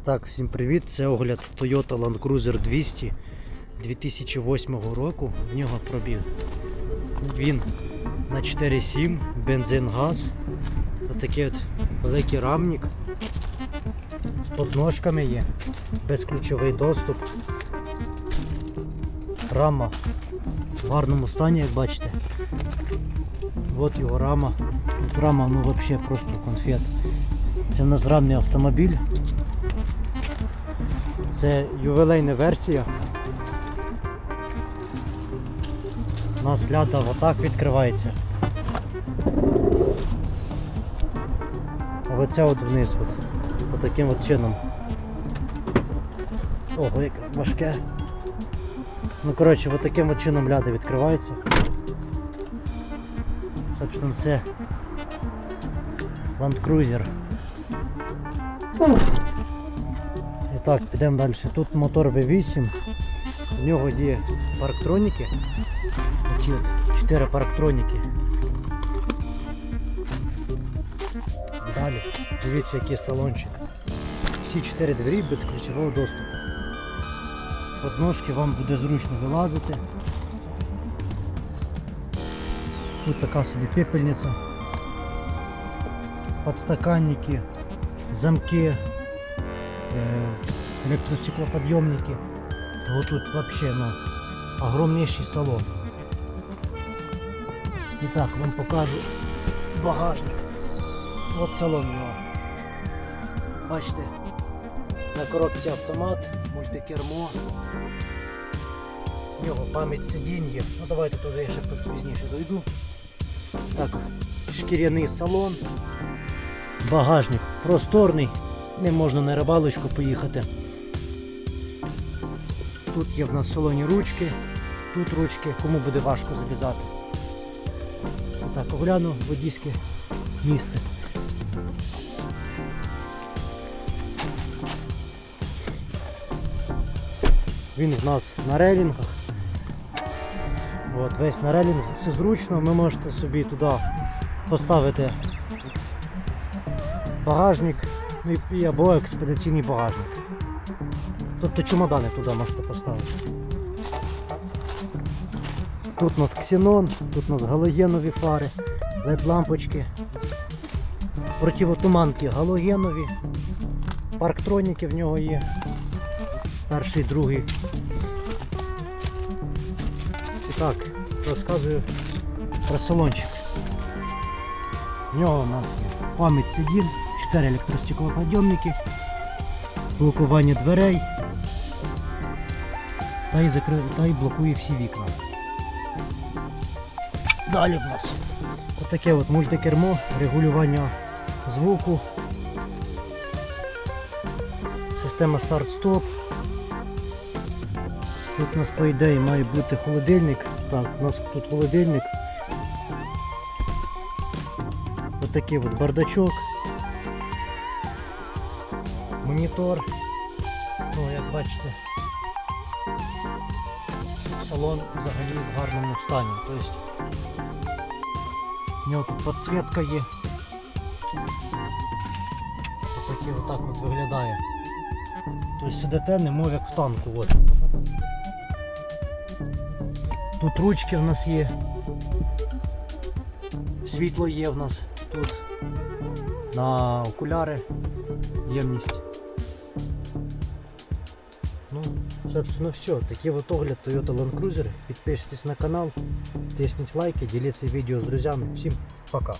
Так, всім привіт! Це огляд Toyota Land Cruiser 200 2008 року. В нього пробіг. Він на 4.7, бензин газ. Отакий от великий рамник. З подножками є, безключовий доступ. Рама в гарному стані, як бачите. От його рама. Тут рама ну взагалі просто конфет. Це в нас рамний автомобіль. Це ювілейна версія. У нас ляда отак відкривається. А оця от вниз от. Отаким от чином. Ого, як важке. Ну коротше, от таким от чином ляда відкривається. Собственно, це Land Cruiser. Так, підемо далі. Тут мотор V8, в нього є парктроніки. Оці от 4 парктроніки. Далі, дивіться, який салончик. Всі 4 двері без ключового доступу. Подножки вам буде зручно вилазити. Тут така собі пепельниця. Подстаканники, замки, электростеклоподъемники. Вот тут вообще, ну, огромнейший салон. Итак, вам покажу багажник. Вот салон у нього. Бачите, на коробці автомат, мультикермо. В нього пам'ять сидінь є. Ну давайте туди я ще пізніше дойду. Так, шкіряний салон. Багажник просторний, не можна на рибалочку поїхати. Тут є в нас в салоні ручки, тут ручки, кому буде важко залізати. Так, огляну водійське місце. Він в нас на релінгах. От, весь на релінгах, все зручно, ви можете собі туди поставити багажник і- або експедиційний багажник. Тобто чемодани туди можете поставити. Тут у нас ксенон, тут у нас галогенові фари, led лампочки, противотуманки галогенові, парктроніки в нього є. Перший, другий. І так, розказую про салончик. В нього у нас є пам'ять сидін, 4 електростеклоподйомники, блокування дверей та й, закри... та й блокує всі вікна. Далі в нас отаке от мультикермо, регулювання звуку, система старт-стоп. Тут у нас по ідеї має бути холодильник. Так, у нас тут холодильник. Отакий от бардачок. Монітор. Ну, як бачите, салон взагалі в гарному стані. Тобто у нього тут підсвітка є. Отакий отак от виглядає. Тобто сидите, немов як в танку. От. Тут ручки в нас є. Світло є в нас тут. На окуляри ємність. Собственно, все. Такий вот огляд Toyota Land Cruiser. Підписуйтесь на канал, тисніть лайки, діліться відео з друзями. Всім пока.